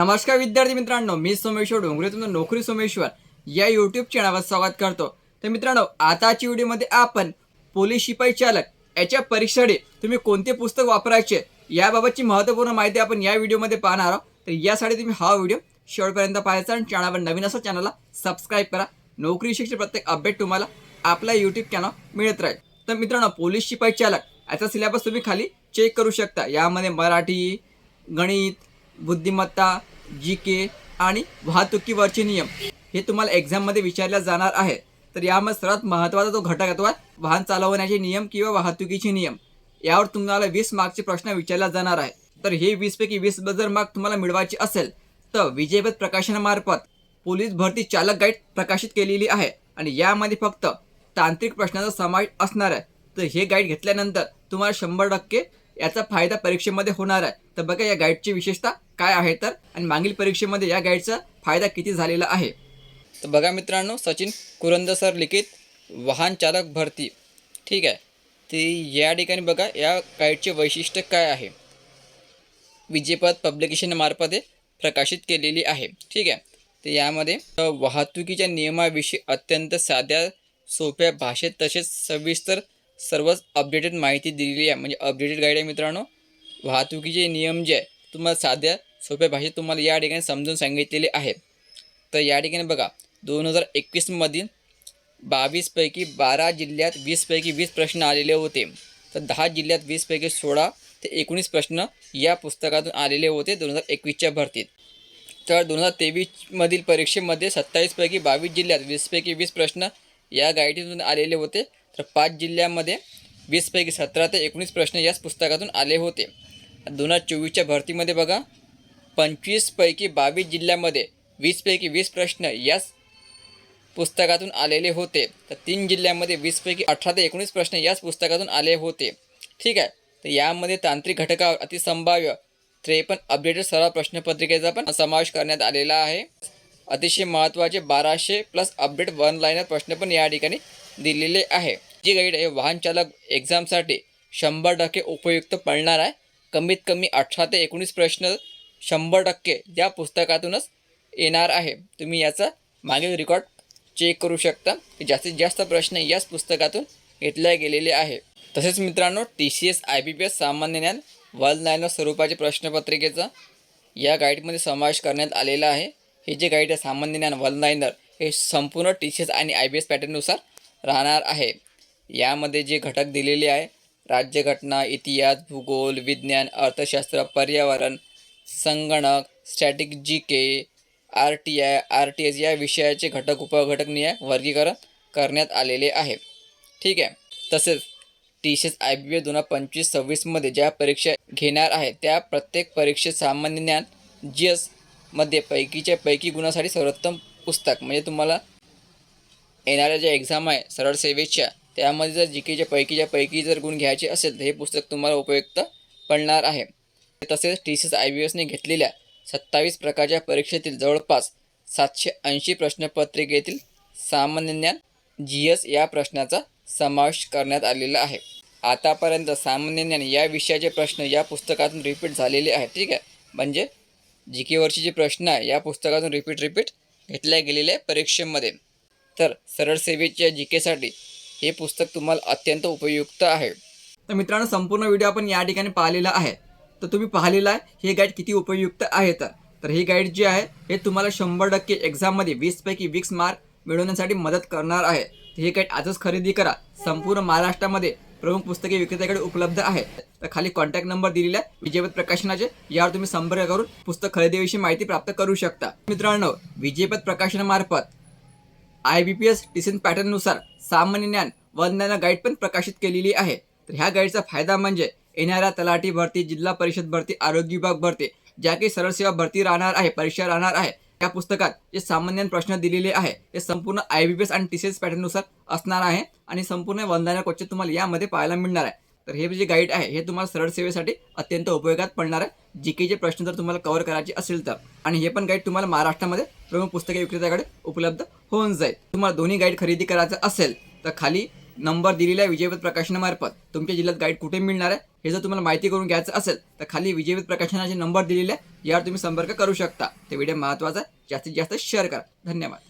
नमस्कार विद्यार्थी मित्रांनो मी सोमेश्वर डोंगरे तुमचं नोकरी सोमेश्वर या यूट्यूब चॅनलवर स्वागत करतो. तर मित्रांनो आताच्या व्हिडिओमध्ये आपण पोलीस शिपाई चालक याच्या परीक्षेसाठी तुम्ही कोणते पुस्तक वापरायचे याबाबतची महत्त्वपूर्ण माहिती आपण या व्हिडिओमध्ये पाहणार आहोत. तर यासाठी तुम्ही हा व्हिडिओ शेवटपर्यंत पाहायचा आणि चॅनलवर नवीन असा चॅनलला सबस्क्राईब करा. नोकरी शिक्षण प्रत्येक अपडेट तुम्हाला आपला यूट्यूब चॅनल मिळत राहील. तर मित्रांनो पोलीस शिपाई चालक याचा सिलेबस तुम्ही खाली चेक करू शकता. यामध्ये मराठी गणित बुद्धिमत्ता जी के आणि वाहतुकीवरचे नियम हे तुम्हाला एक्झाममध्ये विचारल्या जाणार आहे तर यामध्ये सर्वात महत्त्वाचा जो घटक आहे तो आहे वाहन चालवण्याचे नियम किंवा वाहतुकीचे नियम. यावर तुम्हाला वीस मार्कचे प्रश्न विचारला जाणार आहे तर हे वीसपैकी वीस जर मार्क तुम्हाला मिळवायचे असेल तर विजयपथ प्रकाशनामार्फत पोलीस भरती चालक गाईड प्रकाशित केलेली आहे आणि यामध्ये फक्त तांत्रिक प्रश्नाचा समावेश असणार आहे. तर हे गाईड घेतल्यानंतर तुम्हाला शंभर टक्के याचा फायदा परीक्षेमध्ये होणार आहे. तर बघा या गाईडची विशेषता काय आहे तर? आणि मागील परीक्षेमध्ये या गाईडचा फायदा किती झालेला आहे? तर बघा मित्रांनो सचिन कुरंद सर लिखित वाहन चालक भरती. ठीक आहे? ते या ठिकाणी बघा या गाईडचे वैशिष्ट्य काय आहे? विजेपद पब्लिकेशनमार्फत प्रकाशित केलेली आहे. ठीक आहे? तर यामध्ये वाहतुकीच्या नियमाविषयी अत्यंत साध्या सोप्या भाषेत तसेच सविस्तर सर्वच अपडेटेड माहिती दिलेली आहे. म्हणजे अपडेटेड गाईड आहे मित्रांनो. वाहतुकीचे नियम जे आहे तुम्हाला साध्या सोप्या भाषेत तुम्हाला या ठिकाणी समजून सांगितलेले आहे. तर या ठिकाणी बघा दोन हजार एकवीसमधील बावीसपैकी बारा जिल्ह्यात वीसपैकी वीस प्रश्न आलेले होते. तर दहा जिल्ह्यात वीसपैकी सोळा ते एकोणीस प्रश्न या पुस्तकातून आलेले होते दोन हजार एकवीसच्या भरतीत. तर दोन हजार तेवीसमधील परीक्षेमध्ये सत्तावीसपैकी बावीस जिल्ह्यात वीसपैकी वीस प्रश्न या गाईडीतून आलेले होते. तर पाच जिल्ह्यामध्ये वीसपैकी सतरा ते एकोणीस प्रश्न याच पुस्तकातून आले होते. दोन हजार चोवीसच्या भरतीमध्ये बघा पंचवीसपैकी बावीस जिल्ह्यामध्ये वीसपैकी वीस प्रश्न याच पुस्तकातून आलेले होते. तर तीन जिल्ह्यामध्ये वीसपैकी अठरा ते एकोणीस प्रश्न याच पुस्तकातून आले होते. ठीक आहे? तर यामध्ये तांत्रिक घटकावर अतिसंभाव्य त्रेपन्न अपडेटेड सर्व प्रश्नपत्रिकेचा पण समावेश करण्यात आलेला आहे. अतिशय महत्त्वाचे बाराशे प्लस अपडेट वन लाईनर प्रश्न पण या ठिकाणी दिलेले आहे. जी गाईड आहे वाहन चालक एक्झामसाठी शंभर टक्के उपयुक्त पडणार आहे. कमीत कमी अठरा ते एकोणीस प्रश्न शंभर टक्के या पुस्तकातूनच येणार आहे. तुम्ही याचा मागील रेकॉर्ड चेक करू शकता. की जास्तीत जास्त प्रश्न याच पुस्तकातून घेतले गेलेले आहे. तसेच मित्रांनो T C S I B P S सामान्य ज्ञान वन लाईनर स्वरूपाच्या प्रश्नपत्रिकेचा या गाईडमध्ये समावेश करण्यात आलेला आहे. हे जे गाईड आहे सामान्य ज्ञान वन लाईनर हे संपूर्ण टी सी एस आणि आय बी एस पॅटर्ननुसार राहणार आहे. यामध्ये जे घटक दिलेले आहे राज्यघटना इतिहास भूगोल विज्ञान अर्थशास्त्र पर्यावरण संगणक static G K R T I R T S या विषयाचे घटक उपघटक निय वर्गीकरण करण्यात आलेले आहे. ठीक आहे. तसेच T C S I B S दोन हजार पंचवीस सव्वीसमध्ये ज्या परीक्षा घेणार आहे त्या प्रत्येक परीक्षेत सामान्य ज्ञान जी एसमध्ये पैकीच्या पैकी गुणासाठी सर्वोत्तम पुस्तक. म्हणजे तुम्हाला येणाऱ्या ज्या एक्झाम आहे सरळ सेवेच्या त्यामध्ये जर जी केच्या पैकीच्या पैकी जर गुण घ्यायचे असेल तर हे पुस्तक तुम्हाला उपयुक्त पडणार आहे. तसेच T C S I B एसने घेतलेल्या सत्तावीस प्रकारच्या परीक्षेतील जवळपास सातशे ऐंशी प्रश्नपत्रिकेतील सामान्य ज्ञान जी एस या प्रश्नाचा समावेश करण्यात आलेला आहे. आतापर्यंत सामान्य ज्ञान या विषयाचे प्रश्न या पुस्तकातून रिपीट झालेले आहेत. ठीक आहे? म्हणजे जी केवरचे जे प्रश्न आहे या पुस्तकातून रिपीट रिपीट घेतल्या गेलेल्या आहे परीक्षेमध्ये. तर सरळ सेवेच्या जी केसाठी हे पुस्तक तुम्हाला अत्यंत उपयुक्त आहे. तर मित्रांनो संपूर्ण व्हिडिओ आपण या ठिकाणी पाहिलेला आहे. तर तुम्ही पाहिलेला आहे हे गाईड किती उपयुक्त आहेत तर. हे गाईड जे आहे हे तुम्हाला शंभर टक्के एक्झाममध्ये वीसपैकी वीस मार्क मिळवण्यासाठी मदत करणार आहे. हे गाईड आजच खरेदी करा. संपूर्ण महाराष्ट्रामध्ये प्रमुख पुस्तके विक्रेत्याकडे उपलब्ध आहे. तर खाली कॉन्टॅक्ट नंबर दिलेला आहे विजयपत प्रकाशनाचे. यावर तुम्ही संपर्क करून पुस्तक खरेदीविषयी माहिती प्राप्त करू शकता. मित्रांनो विजयपत प्रकाशनामार्फत आय बी पी एस टिसन पॅटर्ननुसार सामान्य ज्ञान वंदना गाईड पण प्रकाशित केलेली आहे. तर ह्या गाईडचा फायदा म्हणजे येणाऱ्या तलाठी भरती जिल्हा परिषद भरती आरोग्य विभाग भरती ज्या काही सरळ सेवा भरती राहणार आहे परीक्षा राहणार आहे त्या पुस्तकात जे सामान्य प्रश्न दिलेले आहे ते संपूर्ण आय बी पी एस आणि टी सी एस पॅटर्ननुसार असणार आहे आणि संपूर्ण वंदना क्वेश्चन तुम्हाला यामध्ये पाहायला मिळणार आहे. तर हे जे गाईड आहे हे तुम्हाला सरळ सेवेसाठी अत्यंत उपयोगात पडणार आहे. जी जे प्रश्न जर तुम्हाला कव्हर करायचे असेल तर. आणि हे पण गाईड तुम्हाला महाराष्ट्रामध्ये प्रमुख पुस्तके विक्रेत्याकडे उपलब्ध होऊन जाईल. तुम्हाला दोन्ही गाईड खरेदी करायचं असेल तर खाली नंबर दिलेला आहे विजयवत प्रकाशनामार्फत. तुमच्या जिल्ह्यात गाईड कुठे मिळणार आहे हे जर तुम्हाला माहिती करून घ्यायचं असेल तर खाली विजयवत प्रकाशनाचे नंबर दिलेले आहे यावर तुम्ही संपर्क करू शकता. ते व्हिडिओ महत्त्वाचा आहे. जास्तीत जास्त शेअर करा. धन्यवाद.